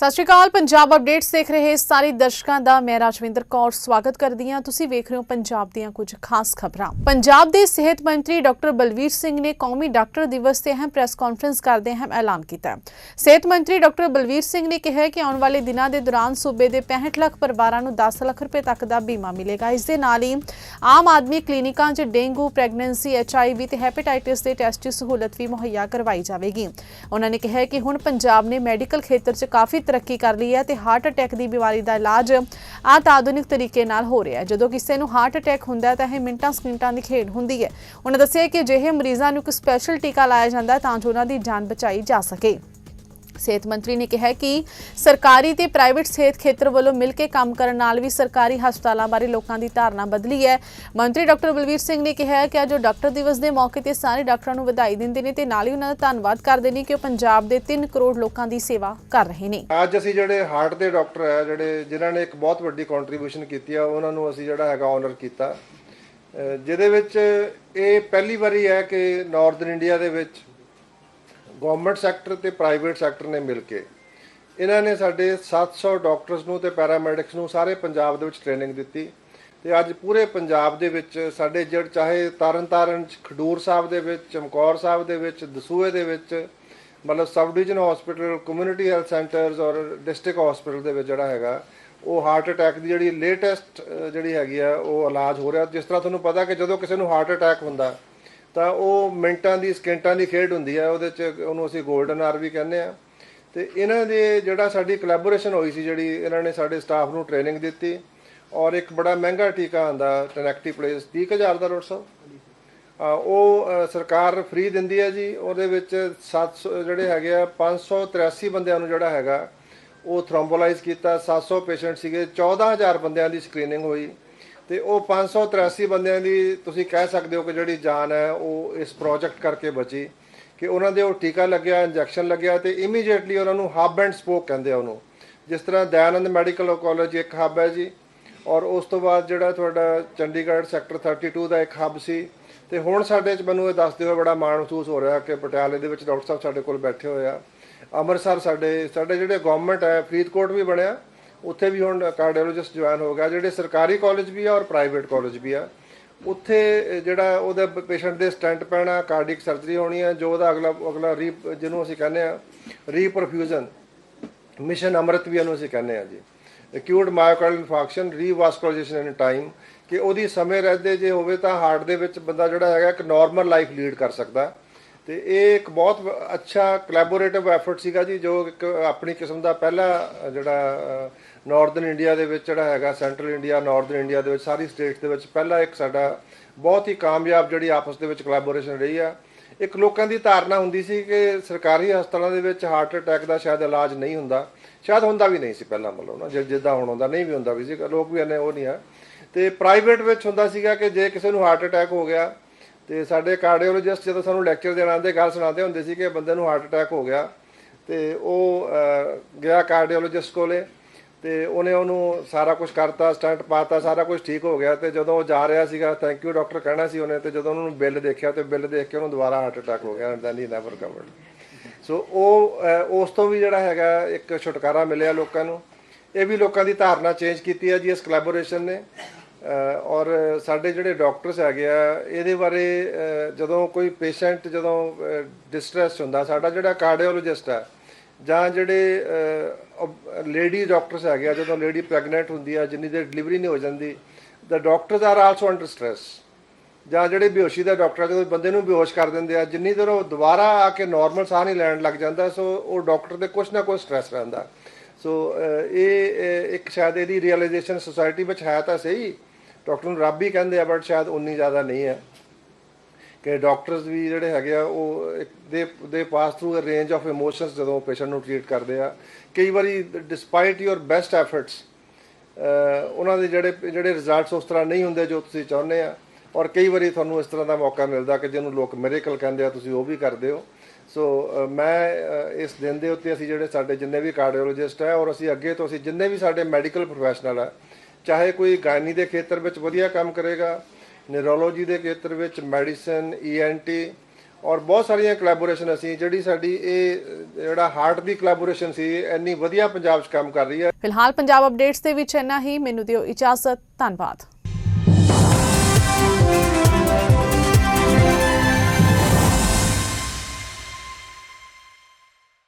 ਸਤਿ ਸ਼੍ਰੀ ਅਕਾਲ, ਪੰਜਾਬ ਅਪਡੇਟਸ ਦੇਖ ਰਹੇ ਸਾਰੇ ਦਰਸ਼ਕਾਂ ਦਾ, ਮੈਂ ਰਾਜਵਿੰਦਰ ਕੌਰ ਸਵਾਗਤ ਕਰਦੀ ਹਾਂ। ਤੁਸੀਂ ਵੇਖ ਰਹੇ ਹੋ ਪੰਜਾਬ ਦੀਆਂ ਕੁਝ ਖਾਸ ਖਬਰਾਂ। ਪੰਜਾਬ ਦੇ ਸਿਹਤ ਮੰਤਰੀ ਡਾਕਟਰ ਬਲਵੀਰ ਸਿੰਘ ਨੇ ਕੌਮੀ ਡਾਕਟਰ ਦਿਵਸ ਤੇ ਅਹਿਮ ਪ੍ਰੈਸ ਕਾਨਫਰੰਸ ਕਰਦੇ ਅਹਿਮ ਐਲਾਨ ਕੀਤਾ ਸਿਹਤ ਮੰਤਰੀ ਡਾਕਟਰ ਬਲਵੀਰ ਸਿੰਘ ਨੇ ਕਿਹਾ ਕਿ ਆਉਣ ਵਾਲੇ ਦਿਨਾਂ ਦੇ ਦੌਰਾਨ ਸੂਬੇ ਦੇ 65 ਲੱਖ ਪਰਿਵਾਰਾਂ ਨੂੰ 10 ਲੱਖ ਰੁਪਏ ਤੱਕ ਦਾ ਬੀਮਾ ਮਿਲੇਗਾ। ਇਸ ਦੇ ਨਾਲ ਹੀ ਆਮ ਆਦਮੀ ਕਲੀਨਿਕਾਂ 'ਚ ਡੇਂਗੂ, ਪ੍ਰੈਗਨੈਂਸੀ ਐਚਆਈਵੀ ਤੇ ਹੈਪੇਟਾਈਟਿਸ ਦੇ ਟੈਸਟ ਦੀ ਸਹੂਲਤ ਵੀ ਮੁਹੱਈਆ ਕਰਵਾਈ ਜਾਵੇਗੀ। ਉਹਨਾਂ ਨੇ ਕਿਹਾ ਕਿ ਹੁਣ ਪੰਜਾਬ ਨੇ ਮੈਡੀਕਲ ਖੇਤਰ 'ਚ ਕਾਫੀ ਤਰੱਕੀ ਕਰ ਲਈ ਹੈ ਤੇ ਹਾਰਟ ਅਟੈਕ ਦੀ ਬਿਮਾਰੀ ਦਾ ਇਲਾਜ ਆਤ ਆਧੁਨਿਕ ਤਰੀਕੇ ਨਾਲ ਹੋ ਰਿਹਾ ਹੈ। ਜਦੋਂ ਕਿਸੇ ਨੂੰ ਹਾਰਟ ਅਟੈਕ ਹੁੰਦਾ ਤਾਂ ਇਹ ਮਿੰਟਾਂ ਸਕਿੰਟਾਂ ਦੀ ਖੇਡ ਹੁੰਦੀ ਹੈ। ਉਹਨਾਂ ਦੱਸਿਆ ਕਿ ਅਜਿਹੇ ਮਰੀਜ਼ਾਂ ਨੂੰ ਇੱਕ ਸਪੈਸ਼ਲ ਟੀਕਾ ਲਾਇਆ ਜਾਂਦਾ ਤਾਂ ਜੋ ਉਹਨਾਂ ਦੀ ਜਾਨ ਬਚਾਈ ਜਾ ਸਕੇ। ਸਿਹਤ ਮੰਤਰੀ ਨੇ ਕਿਹਾ ਕਿ ਸਰਕਾਰੀ ਤੇ ਪ੍ਰਾਈਵੇਟ ਸਿਹਤ ਖੇਤਰ ਵੱਲੋਂ ਮਿਲ ਕੇ ਕੰਮ ਕਰਨ ਨਾਲ ਵੀ ਸਰਕਾਰੀ ਹਸਪਤਾਲਾਂ ਬਾਰੇ ਲੋਕਾਂ ਦੀ ਧਾਰਨਾ ਬਦਲੀ ਹੈ। ਮੰਤਰੀ ਡਾਕਟਰ ਬਲਵੀਰ ਸਿੰਘ ਨੇ ਕਿਹਾ ਕਿ ਅੱਜ ਉਹ ਡਾਕਟਰ ਦਿਵਸ ਦੇ ਮੌਕੇ ਤੇ ਸਾਰੇ ਡਾਕਟਰਾਂ ਨੂੰ ਵਧਾਈ ਦਿੰਦੇ ਨੇ ਤੇ ਨਾਲ ਹੀ ਉਹਨਾਂ ਦਾ ਧੰਨਵਾਦ ਕਰਦੇ ਨੇ ਕਿ ਉਹ ਪੰਜਾਬ ਦੇ 3 ਕਰੋੜ ਲੋਕਾਂ ਦੀ ਸੇਵਾ ਕਰ ਰਹੇ ਨੇ। ਅੱਜ ਅਸੀਂ ਜਿਹੜੇ ਹਾਰਟ ਦੇ ਡਾਕਟਰ ਹੈ, ਜਿਹੜੇ ਜਿਨ੍ਹਾਂ ਨੇ ਇੱਕ ਬਹੁਤ ਵੱਡੀ ਕੰਟਰੀਬਿਊਸ਼ਨ ਕੀਤੀ ਆ, ਉਹਨਾਂ ਨੂੰ ਅਸੀਂ ਜਿਹੜਾ ਹੈਗਾ ਆਨਰ ਕੀਤਾ। ਜਿਹਦੇ ਵਿੱਚ ਇਹ ਪਹਿਲੀ ਵਾਰੀ ਹੈ ਕਿ ਨਾਰਥਰਨ ਇੰਡੀਆ ਦੇ ਵਿੱਚ ਗਵਰਨਮੈਂਟ ਸੈਕਟਰ ਤੇ ਪ੍ਰਾਈਵੇਟ ਸੈਕਟਰ ਨੇ ਮਿਲ ਕੇ ਇਹਨਾਂ ਨੇ ਸਾਡੇ 700 ਡਾਕਟਰਸ ਨੂੰ ਤੇ ਪੈਰਾਮੈਡਿਕਸ ਨੂੰ ਸਾਰੇ ਪੰਜਾਬ ਦੇ ਵਿੱਚ ਟ੍ਰੇਨਿੰਗ ਦਿੱਤੀ ਤੇ ਅੱਜ ਪੂਰੇ ਪੰਜਾਬ ਦੇ ਵਿੱਚ ਸਾਡੇ ਜੜ ਚਾਹੇ ਤਰਨਤਾਰਨ ਚ ਖਡੂਰ ਸਾਹਿਬ ਦੇ ਵਿੱਚ, ਚਮਕੌਰ ਸਾਹਿਬ ਦੇ ਵਿੱਚ, ਦਸੂਏ ਦੇ ਵਿੱਚ, ਮਤਲਬ sub division hospital community health centres ਔਰ ਡਿਸਟ੍ਰਿਕਟ ਹਸਪੀਟਲ ਦੇ ਵਿੱਚ ਜਿਹੜਾ ਹੈਗਾ, ਉਹ ਹਾਰਟ ਅਟੈਕ ਦੀ ਜਿਹੜੀ ਲੇਟੈਸਟ ਜਿਹੜੀ ਹੈਗੀ ਆ, ਉਹ ਇਲਾਜ ਹੋ ਰਿਹਾ। ਜਿਸ ਤਰ੍ਹਾਂ ਤੁਹਾਨੂੰ ਪਤਾ ਕਿ ਜਦੋਂ ਕਿਸੇ ਨੂੰ ਹਾਰਟ ਅਟੈਕ ਹੁੰਦਾ ਤਾਂ ਉਹ ਮਿੰਟਾਂ ਦੀ, ਸਕਿੰਟਾਂ ਦੀ ਖੇਡ ਹੁੰਦੀ ਹੈ ਉਹਦੇ ਚ ਉਹਨੂੰ ਅਸੀਂ 골ਡਨ ਆਰ ਵੀ ਕਹਿੰਦੇ ਆ। ਤੇ ਇਹਨਾਂ ਦੇ ਜਿਹੜਾ ਸਾਡੀ ਕੋਲੈਬੋਰੇਸ਼ਨ ਹੋਈ ਸੀ, ਜਿਹੜੀ ਇਹਨਾਂ ਨੇ ਸਾਡੇ ਸਟਾਫ ਨੂੰ ਟ੍ਰੇਨਿੰਗ ਦਿੱਤੀ, ਔਰ ਇੱਕ ਬੜਾ ਮਹਿੰਗਾ ਟੀਕਾ ਆਂਦਾ ਟਨੈਕਟੀ ਪਲੇਸ 30000 ਦਾ ਡਾਕਟਰ ਸਾਹਿਬ ਉਹ ਸਰਕਾਰ ਫ੍ਰੀ ਦਿੰਦੀ ਹੈ ਜੀ, ਉਹਦੇ ਵਿੱਚ 700 ਜਿਹੜੇ ਹੈਗੇ ਆ 583 ਬੰਦਿਆਂ ਨੂੰ ਜਿਹੜਾ ਹੈਗਾ, ਉਹ ਥ੍ਰੋਮਬੋਲਾਈਜ਼ ਕੀਤਾ 700 ਪੇਸ਼ੈਂਟ ਸੀਗੇ 14000 ਬੰਦਿਆਂ ਦੀ ਸਕਰੀਨਿੰਗ ਹੋਈ। ਤੇ ਉਹ 583 ਬੰਦਿਆਂ ਦੀ ਤੁਸੀਂ ਕਹਿ ਸਕਦੇ ਹੋ ਕਿ ਜਿਹੜੀ ਜਾਨ ਹੈ, ਉਹ ਇਸ ਪ੍ਰੋਜੈਕਟ ਕਰਕੇ ਬਚੀ ਕਿ ਉਹਨਾਂ ਦੇ ਉਹ ਟੀਕਾ ਲੱਗਿਆ ਇੰਜੈਕਸ਼ਨ ਲੱਗਿਆ ਤੇ ਇਮੀਡੀਏਟਲੀ ਉਹਨਾਂ ਨੂੰ ਹੱਬ ਐਂਡ ਸਪੋਕ ਕਹਿੰਦੇ ਆ ਉਹਨੂੰ। ਜਿਸ ਤਰ੍ਹਾਂ ਦਇਆਨੰਦ ਮੈਡੀਕਲ ਕਾਲਜ ਇੱਕ ਹੱਬ ਹੈ ਜੀ, ਔਰ ਉਸ ਤੋਂ ਬਾਅਦ ਜਿਹੜਾ ਤੁਹਾਡਾ ਚੰਡੀਗੜ੍ਹ ਸੈਕਟਰ 32 ਦਾ ਇੱਕ ਹੱਬ ਸੀ। ਤੇ ਹੁਣ ਸਾਡੇ ਚ ਮੈਨੂੰ ਇਹ ਦੱਸਦੇ ਹੋਏ ਬੜਾ ਮਾਣ ਮਹਿਸੂਸ ਹੋ ਰਿਹਾ ਕਿ ਪਟਿਆਲੇ ਦੇ ਵਿੱਚ ਡਾਕਟਰ ਸਾਹਿਬ ਸਾਡੇ ਕੋਲ ਬੈਠੇ ਹੋਏ ਆ। ਅੰਮ੍ਰਿਤਸਰ ਸਾਡੇ ਸਾਡੇ ਜਿਹੜੇ ਗਵਰਨਮੈਂਟ ਹੈ, ਫਰੀਦਕੋਟ ਵੀ ਬਣਿਆ ਉੱਥੇ ਵੀ ਹੁਣ ਕਾਰਡੀਓਲੋਜਿਸਟ ਜੁਆਇਨ ਹੋ ਗਿਆ, ਜਿਹੜੇ ਸਰਕਾਰੀ ਕਾਲਜ ਵੀ ਆ ਔਰ ਪ੍ਰਾਈਵੇਟ ਕਾਲਜ ਵੀ ਆ। ਉੱਥੇ ਜਿਹੜਾ ਉਹਦੇ ਪੇਸ਼ੈਂਟ ਦੇ ਸਟੈਂਟ ਪੈਣਾ ਕਾਰਡੀਕ ਸਰਜਰੀ ਹੋਣੀ ਹੈ ਜੋ ਉਹਦਾ ਅਗਲਾ ਅਗਲਾ ਰੀ ਜਿਹਨੂੰ ਅਸੀਂ ਕਹਿੰਦੇ ਆ ਰੀਪਰਫਿਊਜ਼ਨ ਮਿਸ਼ਨ ਅੰਮ੍ਰਿਤ ਵੀ ਇਹਨੂੰ ਅਸੀਂ ਕਹਿੰਦੇ ਆ ਜੀ। ਅਕਿਊਟ ਮਾਇਓਕਾਰਡਲ ਇਨਫਾਰਕਸ਼ਨ ਰੀਵਾਸਕੁਲਰਾਈਜੇਸ਼ਨ ਇਨ ਟਾਈਮ ਕਿ ਉਹਦੀ ਸਮੇਂ ਰਹਿੰਦੇ ਜੇ ਹੋਵੇ ਤਾਂ ਹਾਰਟ ਦੇ ਵਿੱਚ ਬੰਦਾ ਜਿਹੜਾ ਹੈਗਾ ਇੱਕ ਨਾਰਮਲ ਲਾਈਫ ਲੀਡ ਕਰ ਸਕਦਾ। ਤੇ ਇਹ ਇੱਕ ਬਹੁਤ ਅੱਛਾ ਕੋਲੈਬੋਰੇਟਿਵ ਐਫਰਟ ਸੀਗਾ ਜੀ, ਜੋ ਇੱਕ ਆਪਣੀ ਕਿਸਮ ਦਾ ਪਹਿਲਾ ਜਿਹੜਾ ਨਾਰਥਰਨ ਇੰਡੀਆ ਦੇ ਵਿੱਚ ਜਿਹੜਾ ਹੈਗਾ ਸੈਂਟਰਲ ਇੰਡੀਆ ਨਾਰਥਰਨ ਇੰਡੀਆ ਦੇ ਵਿੱਚ ਸਾਰੀ ਸਟੇਟਸ ਦੇ ਵਿੱਚ ਪਹਿਲਾ ਇੱਕ ਸਾਡਾ ਬਹੁਤ ਹੀ ਕਾਮਯਾਬ ਜਿਹੜੀ ਆਪਸ ਦੇ ਵਿੱਚ ਕੋਲੈਬੋਰੇਸ਼ਨ ਰਹੀ ਆ। ਇੱਕ ਲੋਕਾਂ ਦੀ ਧਾਰਨਾ ਹੁੰਦੀ ਸੀ ਕਿ ਸਰਕਾਰੀ ਹਸਪਤਾਲਾਂ ਦੇ ਵਿੱਚ ਹਾਰਟ ਅਟੈਕ ਦਾ ਸ਼ਾਇਦ ਇਲਾਜ ਨਹੀਂ ਹੁੰਦਾ। ਸ਼ਾਇਦ ਹੁੰਦਾ ਵੀ ਨਹੀਂ ਸੀ ਪਹਿਲਾਂ ਮਤਲਬ ਨਾ, ਜਿ- ਜਿੱਦਾਂ ਹੁਣ ਹੁੰਦਾ ਨਹੀਂ ਵੀ ਹੁੰਦਾ ਵੀ ਸੀ ਲੋਕ ਵੀ ਇਹਨੇ ਉਹ ਨਹੀਂ ਆ। ਤੇ ਪ੍ਰਾਈਵੇਟ ਵਿੱਚ ਹੁੰਦਾ ਸੀਗਾ ਕਿ ਜੇ ਕਿਸੇ ਨੂੰ ਹਾਰਟ ਅਟੈਕ ਹੋ ਗਿਆ, ਤੇ ਸਾਡੇ ਕਾਰਡੀਓਲੋਜਿਸਟ ਜਦੋਂ ਸਾਨੂੰ ਲੈਕਚਰ ਦੇਣ ਆਉਂਦੇ, ਗੱਲ ਸੁਣਾਉਂਦੇ ਹੁੰਦੇ ਸੀ ਕਿ ਬੰਦੇ ਨੂੰ ਹਾਰਟ ਅਟੈਕ ਹੋ ਗਿਆ, ਤੇ ਉਹ ਗਿਆ ਕਾਰਡੀਓਲੋਜਿਸਟ ਕੋਲੇ। ਤੇ ਉਹਨੇ ਉਹਨੂੰ ਸਾਰਾ ਕੁਝ ਕਰਤਾ ਸਟੰਟ ਪਾਤਾ, ਸਾਰਾ ਕੁਝ ਠੀਕ ਹੋ ਗਿਆ ਤੇ ਜਦੋਂ ਉਹ ਜਾ ਰਿਹਾ ਸੀਗਾ ਥੈਂਕ ਯੂ ਡਾਕਟਰ ਕਹਿਣਾ ਸੀ ਉਹਨੇ ਤੇ ਜਦੋਂ ਉਹਨੂੰ ਬਿੱਲ ਦੇਖਿਆ ਤੇ ਬਿੱਲ ਦੇਖ ਕੇ ਉਹਨੂੰ ਦੁਬਾਰਾ ਹਾਰਟ ਅਟੈਕ ਹੋ ਗਿਆ and then he never covered so ਉਹ ਉਸ ਤੋਂ ਵੀ ਜਿਹੜਾ ਹੈਗਾ ਇੱਕ ਛੁਟਕਾਰਾ ਮਿਲਿਆ ਲੋਕਾਂ ਨੂੰ। ਇਹ ਵੀ ਲੋਕਾਂ ਦੀ ਧਾਰਨਾ ਚੇਂਜ ਕੀਤੀ ਹੈ ਜੀ, ਇਸ ਕੋਲੈਬੋਰੇਸ਼ਨ ਨੇ। ਔਰ ਸਾਡੇ ਜਿਹੜੇ ਡਾਕਟਰਸ ਹੈਗੇ ਆ, ਇਹਦੇ ਬਾਰੇ ਜਦੋਂ ਕੋਈ ਪੇਸ਼ੈਂਟ ਜਦੋਂ ਡਿਸਟ੍ਰੈਸ ਹੁੰਦਾ, ਸਾਡਾ ਜਿਹੜਾ ਕਾਰਡੀਓਲੋਜਿਸਟ ਹੈ ਜਾਂ ਜਿਹੜੇ ਲੇਡੀ ਡਾਕਟਰਸ ਹੈਗੇ ਆ ਜਦੋਂ ਲੇਡੀ ਪ੍ਰੈਗਨੈਂਟ ਹੁੰਦੀ ਆ ਜਿੰਨੀ ਦੇਰ ਡਿਲੀਵਰੀ ਨਹੀਂ ਹੋ ਜਾਂਦੀ ਦਾ doctors are also under stress ਜਾਂ ਜਿਹੜੇ ਬੇਹੋਸ਼ੀ ਦਾ ਡਾਕਟਰ ਆ, ਜਦੋਂ ਬੰਦੇ ਨੂੰ ਬੇਹੋਸ਼ ਕਰ ਦਿੰਦੇ ਆ ਜਿੰਨੀ ਦੇਰ ਉਹ ਦੁਬਾਰਾ ਆ ਕੇ ਨਾਰਮਲ ਸਾਹ ਨਹੀਂ ਲੈਣ ਲੱਗ ਜਾਂਦਾ ਸੋ ਉਹ ਡਾਕਟਰ ਦੇ ਕੁਛ ਨਾ ਕੁਛ ਸਟ੍ਰੈਸ ਰਹਿੰਦਾ। ਸੋ ਇਹ ਇੱਕ ਸ਼ਾਇਦ ਇਹਦੀ ਰੀਅਲਾਈਜੇਸ਼ਨ ਸੋਸਾਇਟੀ ਵਿੱਚ ਹੈ ਤਾਂ ਸਹੀ ਡਾਕਟਰ ਨੂੰ ਰੱਬ ਹੀ ਕਹਿੰਦੇ ਆ ਬਟ ਸ਼ਾਇਦ ਉਨੀ ਜ਼ਿਆਦਾ ਨਹੀਂ ਹੈ। ਕਿ ਡਾਕਟਰਸ ਵੀ ਜਿਹੜੇ ਹੈਗੇ ਆ, ਉਹ ਇੱਕ ਦੇ ਦੇ pass through a range of emotions ਜਦੋਂ ਪੇਸ਼ੈਂਟ ਨੂੰ ਟ੍ਰੀਟ ਕਰਦੇ ਆ। ਕਈ ਵਾਰੀ ਡਿਸਪਾਈਟ ਯੂਰ ਬੈਸਟ ਐਫਰਟਸ ਉਹਨਾਂ ਦੇ ਜਿਹੜੇ ਜਿਹੜੇ ਰਿਜ਼ਲਟਸ ਉਸ ਤਰ੍ਹਾਂ ਨਹੀਂ ਹੁੰਦੇ ਜੋ ਤੁਸੀਂ ਚਾਹੁੰਦੇ ਆ, ਔਰ ਕਈ ਵਾਰੀ ਤੁਹਾਨੂੰ ਇਸ ਤਰ੍ਹਾਂ ਦਾ ਮੌਕਾ ਮਿਲਦਾ ਕਿ ਜਿਹਨੂੰ ਲੋਕ ਮਿਰੇਕਲ ਕਹਿੰਦੇ ਆ, ਤੁਸੀਂ ਉਹ ਵੀ ਕਰਦੇ ਹੋ। ਸੋ ਮੈਂ ਇਸ ਦਿਨ ਦੇ ਉੱਤੇ ਅਸੀਂ ਜਿਹੜੇ ਸਾਡੇ ਜਿੰਨੇ ਵੀ ਕਾਰਡੀਓਲੋਜਿਸਟ ਹੈ, ਔਰ ਅਸੀਂ ਅੱਗੇ ਤੋਂ ਅਸੀਂ ਜਿੰਨੇ ਵੀ ਸਾਡੇ ਮੈਡੀਕਲ ਪ੍ਰੋਫੈਸ਼ਨਲ ਹੈ, ਚਾਹੇ ਕੋਈ ਗਾਇਨੀ ਦੇ ਖੇਤਰ ਵਿੱਚ ਵਧੀਆ ਕੰਮ ਕਰੇਗਾ ਨਿਊਰੋਲੋਜੀ ਦੇ ਖੇਤਰ ਵਿੱਚ ਮੈਡੀਸਨ ਈਐਨਟੀ ਔਰ ਬਹੁਤ ਸਾਰੀਆਂ ਕੋਲੈਬੋਰੇਸ਼ਨ ਅਸੀਂ, ਜਿਹੜੀ ਸਾਡੀ ਇਹ, ਜਿਹੜਾ ਹਾਰਟ ਦੀ ਕੋਲੈਬੋਰੇਸ਼ਨ ਸੀ, ਇੰਨੀ ਵਧੀਆ ਪੰਜਾਬ 'ਚ ਕੰਮ ਕਰ ਰਹੀ ਹੈ। ਫਿਲਹਾਲ ਪੰਜਾਬ ਅਪਡੇਟਸ ਦੇ ਵਿੱਚ ਇੰਨਾ ਹੀ, ਮੈਨੂੰ ਦਿਓ ਇਜਾਜ਼ਤ, ਧੰਨਵਾਦ।